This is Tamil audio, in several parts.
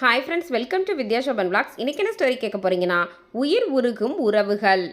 Hi friends welcome to Vidyasobhan vlogs இன்னைக்கு என்ன ஸ்டோரி கேட்க போகிறீங்கன்னா உயிர் உருகும் உறவுகள்.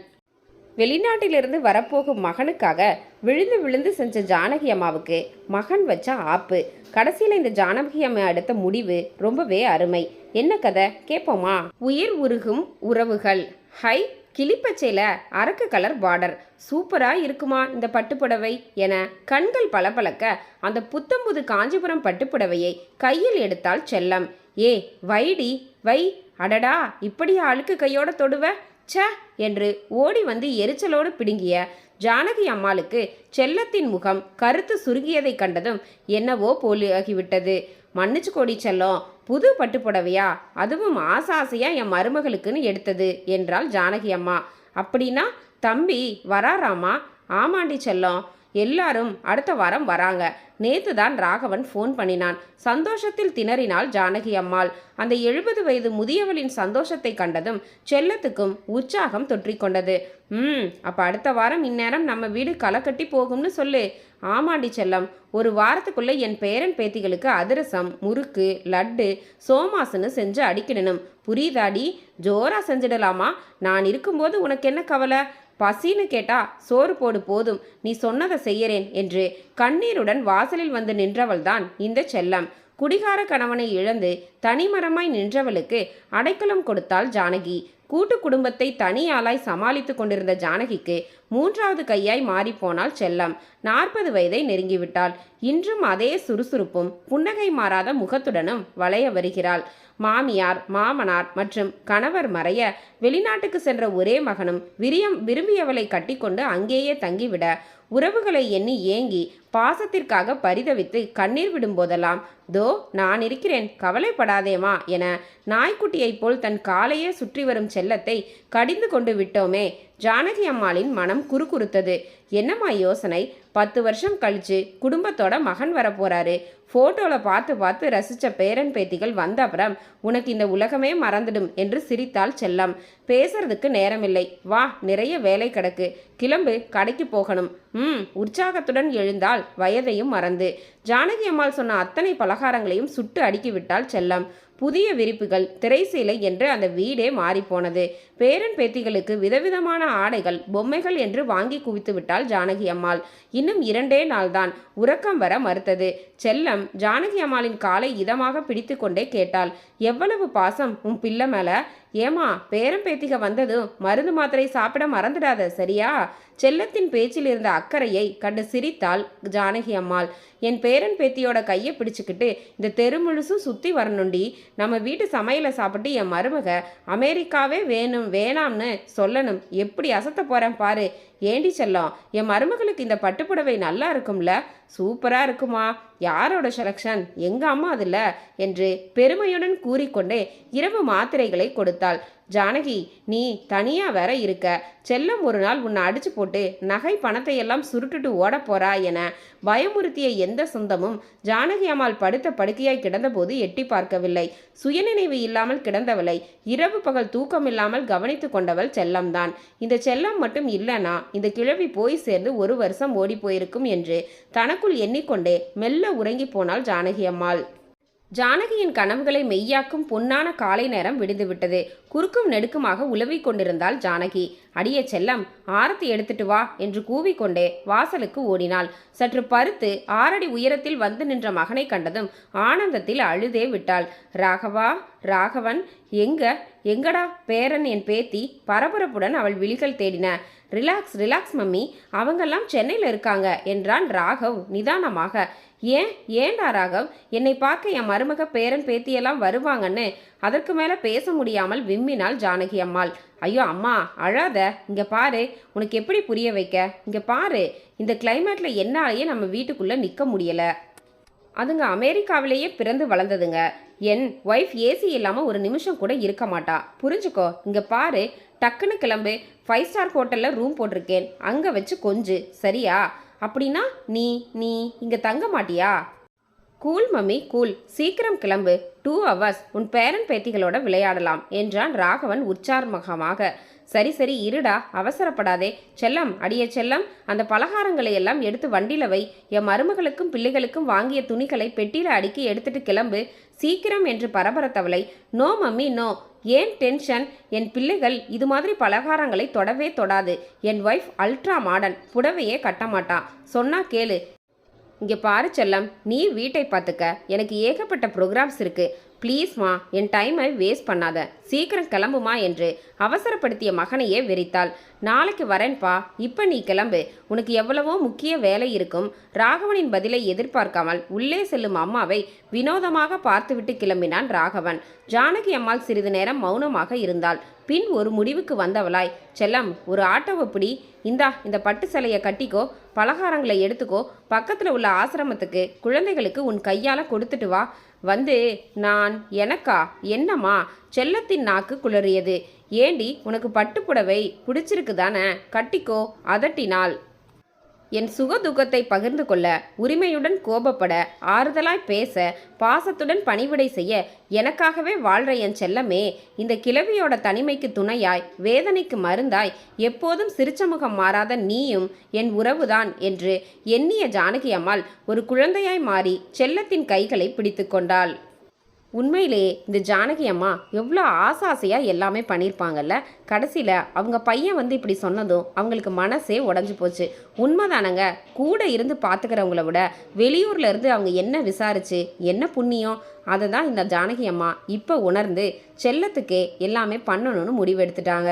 வெளிநாட்டிலிருந்து வரப்போகும் மகனுக்காக விழுந்து விழுந்து செஞ்ச ஜானகி அம்மாவுக்கு மகன் வச்ச ஆப்பு. கடைசியில் இந்த ஜானகி அம்மா எடுத்த முடிவு ரொம்பவே அருமை. என்ன கதை? கேட்போமா? உயிர் உருகும் உறவுகள். ஹை கிளிப்பச்சையில் அரக்கு கலர் பார்டர் சூப்பராக இருக்குமா இந்த பட்டுப்புடவை என கண்கள் பளபளக்க அந்த புத்தம்புது காஞ்சிபுரம் பட்டுப்புடவையை கையில் எடுத்தால் செல்லம். ஏ வைடி வை அடடா இப்படியா அழுக்கு கையோட தொடுவ? ச்ச என்று ஓடி வந்து எரிச்சலோடு பிடுங்கிய ஜானகி அம்மாளுக்கு செல்லத்தின் முகம் கருத்து சுருங்கியதை கண்டதும் என்னவோ போலியாகிவிட்டது. மன்னிச்சு கோடி செல்லம் புது பட்டுப்புடவையா? அதுவும் ஆசை என் மருமகளுக்குன்னு எடுத்தது என்றாள் ஜானகி அம்மா அப்படின்னா தம்பி வராராமா? ஆமாண்டி செல்லம். எல்லாரும் அடுத்த வாரம் வராங்க. நேத்து தான் ராகவன் ஃபோன் பண்ணினான். சந்தோஷத்தில் திணறினாள் ஜானகி அம்மாள். அந்த எழுபது வயது முதியவளின் சந்தோஷத்தை கண்டதும் செல்லத்துக்கும் உற்சாகம் தொற்றிக்கொண்டது ம் அப்போ அடுத்த வாரம் இந்நேரம் நம்ம வீடு களை கட்டி போகும்னு சொல்லு. ஆமாண்டி செல்லம். ஒரு வாரத்துக்குள்ளே என் பேரன் பேத்திகளுக்கு அதிரசம் முறுக்கு லட்டு சோமாசுன்னு செஞ்சு அடிக்கிடணும் புரியுதாடி? ஜோரா செஞ்சிடலாமா? நான் இருக்கும்போது உனக்கு என்ன கவலை? பசின்னு கேட்டா சோறு போடு போதும் நீ சொன்னதை செய்யறேன் என்று கண்ணீருடன் வாசலில் வந்து நின்றவள்தான் இந்த செல்லம். குடிகார கணவனை இழந்து தனிமரமாய் நின்றவளுக்கு அடைக்கலம் கொடுத்தாள் ஜானகி. கூட்டு குடும்பத்தை தனியாளாய் சமாளித்து கொண்டிருந்த ஜானகிக்கு மூன்றாவது கையாய் மாறிப்போனாள் செல்லம். நாற்பது வயதை நெருங்கிவிட்டாள். இன்றும் அதே சுறுசுறுப்பும் புன்னகை மாறாத முகத்துடனும் வளைய வருகிறாள். மாமியார் மாமனார் மற்றும் கணவர் மறைய வெளிநாட்டுக்கு சென்ற ஒரே மகனும் விரியம் விரும்பியவளை கட்டிக்கொண்டு அங்கேயே தங்கிவிட உறவுகளை எண்ணி ஏங்கி பாசத்திற்காக பரிதவித்து கண்ணீர் விடும்போதெல்லாம் தோ நான் இருக்கிறேன் கவலைப்படாதேமா என நாய்க்குட்டியைப் போல் தன் காலையே சுற்றி வரும் செல்லத்தை கடிந்து கொண்டு விட்டோமே ஜானகி அம்மாளின் மனம் குறுகுறுத்தது. என்னம்மா யோசனை? பத்து வருஷம் கழிச்சு குடும்பத்தோட மகன் வரப்போறாரு. ஃபோட்டோவில் பார்த்து பார்த்து ரசித்த பேரன் பேத்திகள் வந்த அப்புறம் உனக்கு இந்த உலகமே மறந்துடும் என்று சிரித்தாள் செல்லம். பேசுறதுக்கு நேரமில்லை. வா நிறைய வேலை கிடக்கு. கிளம்பு கடைக்கு போகணும். ம் உற்சாகத்துடன் எழுந்தால் வயதையும் மறந்து. ஜானகி அம்மாள் சொன்ன அத்தனை பலகாரங்களையும் சுட்டு அடுக்கிவிட்டாள் செல்லம். புதிய விரிப்புகள் திரைசீலை என்று அந்த வீடே மாறிப்போனது. பேரன் பேத்திகளுக்கு விதவிதமான ஆடைகள் பொம்மைகள் என்று வாங்கி குவித்து விட்டாள் ஜானகி அம்மாள். இன்னும் இரண்டே நாள்தான் உறக்கம் வர மறுத்தது. செல்லம் ஜானகி அம்மாளின் காலை இதமாக பிடித்து கொண்டே கேட்டாள் எவ்வளவு பாசம் உன் பிள்ளை மேல? ஏமா பேரன் பேத்திக வந்ததும் மருந்து மாத்திரை சாப்பிட மறந்துடாத சரியா? செல்லத்தின் பேச்சில் இருந்த அக்கறையை கண்டு சிரித்தாள் ஜானகி அம்மாள். என் பேரன் பேத்தியோட கையை பிடிச்சிக்கிட்டு இந்த தெரு முழுசும் சுற்றி வரணுண்டி நம்ம வீட்டு சமையலை சாப்பிட்டு என் மருமக அமெரிக்காவே வேணும் வேணாம்னு சொல்லணும். எப்படி அசத்த போகிறேன் பாரு. ஏண்டி செல்லம் என் மருமகளுக்கு இந்த பட்டுப்புடவை நல்லா இருக்கும்ல? சூப்பராக இருக்குமா? யாரோட செலக்ஷன் எங்கள் அம்மா அதில்? என்று பெருமையுடன் கூறிக்கொண்டே இரவு மாத்திரைகளை கொடுத்தாள். ஜானகி நீ தனியாக வேற இருக்க. செல்லம் ஒரு நாள் உன்னை அடிச்சு போட்டு நகை பணத்தை எல்லாம் சுருட்டுட்டு ஓட போறா என பயமுறுத்திய எந்த சொந்தமும் ஜானகி அம்மாள் படுத்த படுக்கையாய் கிடந்தபோது எட்டி பார்க்கவில்லை. சுயநினைவு இல்லாமல் கிடந்தவளை இரவு பகல் தூக்கம் இல்லாமல் கவனித்து கொண்டவள் செல்லம்தான். இந்த செல்லம் மட்டும் இல்லைனா இந்த கிழவி போய் சேர்ந்து ஒரு வருஷம் ஓடி போயிருக்கும் என்று தனக்குள் எண்ணிக்கொண்டே மெல்ல உறங்கி போனாள் ஜானகி அம்மாள். ஜானகியின் கனவுகளை மெய்யாக்கும் பொன்னான காலை நேரம் விடுந்துவிட்டது. குறுக்கும் நெடுக்குமாக உலவிக் கொண்டிருந்தாள் ஜானகி. அடிய செல்லம் ஆரத்தி எடுத்துட்டு வா என்று கூவிக்கொண்டே வாசலுக்கு ஓடினாள். சற்று பருத்து ஆறடி உயரத்தில் வந்து நின்ற மகனை கண்டதும் ஆனந்தத்தில் அழுதே விட்டாள். ராகவா ராகவன் எங்க எங்கடா பேரன் என் பேத்தி? பரபரப்புடன் அவள் விழிகள் தேடின. ரிலாக்ஸ் ரிலாக்ஸ் மம்மி அவங்கெல்லாம் சென்னையில் இருக்காங்க என்றான் ராகவ் நிதானமாக. ஏன் ஏன்டா ராகவ்? என்னை பார்க்க என் மருமக பேரன் பேத்தியெல்லாம் வருவாங்கன்னு அதற்கு மேலே பேச முடியாமல் விம்மினாள் ஜானகி அம்மாள். ஐயோ அம்மா அழாத. இங்கே பாரு உனக்கு எப்படி புரிய வைக்க? இங்கே பாரு இந்த கிளைமேட்டில் என்னாலேயே நம்ம வீட்டுக்குள்ளே நிற்க முடியலை. அதுங்க அமெரிக்காவிலேயே பிறந்து வளர்ந்ததுங்க. என் ஒய்ஃப் ஏசி இல்லாமல் ஒரு நிமிஷம் கூட இருக்க மாட்டா. புரிஞ்சுக்கோ இங்கே பாரு டக்குன்னு கிளம்பு ஃபைவ் ஸ்டார் ஹோட்டலில் ரூம் போட்டிருக்கேன். அங்கே வச்சு கொஞ்சு சரியா? அப்படின்னா நீ நீ இங்கே தங்க மாட்டியா? Cool mummy cool. சீக்கிரம் கிளம்பு. Two hours. உன் பேரன் பேத்திகளோட விளையாடலாம் என்றான் ராகவன் உற்சார்மகமாக. சரி சரி இருடா. அவசரப்படாதே. செல்லம் அடியே செல்லம். அந்த பலகாரங்களை எல்லாம் எடுத்து வண்டியில வை. என் மருமகளுக்கும் பிள்ளைகளுக்கும் வாங்கிய துணிகளை பெட்டியில் அடுக்கி எடுத்துட்டு கிளம்பு. சீக்கிரம் என்று பரபரத்தவளை. No mummy no. ஏன் டென்ஷன்? என் பிள்ளைகள் இது மாதிரி பலகாரங்களை தொடவே தொடாது. என் ஒய்ஃப் அல்ட்ரா மாடர்ன். புடவையே கட்ட மாட்டான் சொன்னா கேளு. இங்கே பாரு செல்லம் நீ வீட்டை பார்த்துக்க. எனக்கு ஏகப்பட்ட ப்ரோக்ராம்ஸ் இருக்குது ப்ளீஸ்மா என் டைமை வேஸ்ட் பண்ணாத. சீக்கிரம் கிளம்புமா என்று அவசரப்படுத்திய மகனையே வெறித்தாள் நாளைக்கு வரேன்பா இப்போ நீ கிளம்பு. உனக்கு எவ்வளவோ முக்கிய வேலை இருக்கும். ராகவனின் பதிலை எதிர்பார்க்காமல் உள்ளே செல்லும் அம்மாவை வினோதமாக பார்த்துவிட்டு கிளம்பினான் ராகவன். ஜானகி அம்மாள் சிறிது நேரம் மௌனமாக இருந்தாள். பின் ஒரு முடிவுக்கு வந்தவளாய் செல்லம் ஒரு ஆட்டோவை பிடி இந்தா இந்த பட்டு சிலையை கட்டிக்கோ. பலகாரங்களை எடுத்துக்கோ. பக்கத்தில் உள்ள ஆசிரமத்துக்கு குழந்தைகளுக்கு உன் கையால் கொடுத்துட்டு வா. வந்து நான் எனக்கா என்னம்மா? செல்லத்தின் நாக்கு குளறியது. ஏண்டி உனக்கு பட்டுப்புடவை பிடிச்சிருக்கு தானே கட்டிக்கோ அதட்டினாள். என் சுக துக்கத்தை பகிர்ந்து கொள்ள உரிமையுடன் கோபப்பட ஆறுதலாய் பேச பாசத்துடன் பணிவிடை செய்ய எனக்காகவே வாழ்ற என் செல்லமே இந்த கிழவியோட தனிமைக்கு துணையாய் வேதனைக்கு மருந்தாய் எப்போதும் சிரிச்சமுகம் மாறாத நீயும் என் உறவுதான் என்று எண்ணிய ஜானகி அம்மாள் ஒரு குழந்தையாய் மாறி செல்லத்தின் கைகளை பிடித்து கொண்டாள். உண்மையிலேயே இந்த ஜானகி அம்மா எவ்வளோ ஆசாசையாக எல்லாமே பண்ணியிருப்பாங்கல்ல கடைசியில் அவங்க பையன் வந்து இப்படி சொன்னதும் அவங்களுக்கு மனசே உடஞ்சி போச்சு. உண்மைதானங்க? கூட இருந்து பார்த்துக்கிறவங்கள விட வெளியூரில் இருந்து அவங்க என்ன விசாரிச்சு என்ன புண்ணியம்? அதை தான் இந்த ஜானகி அம்மா இப்போ உணர்ந்து செல்லத்துக்கே எல்லாமே பண்ணணும்னு முடிவெடுத்துட்டாங்க.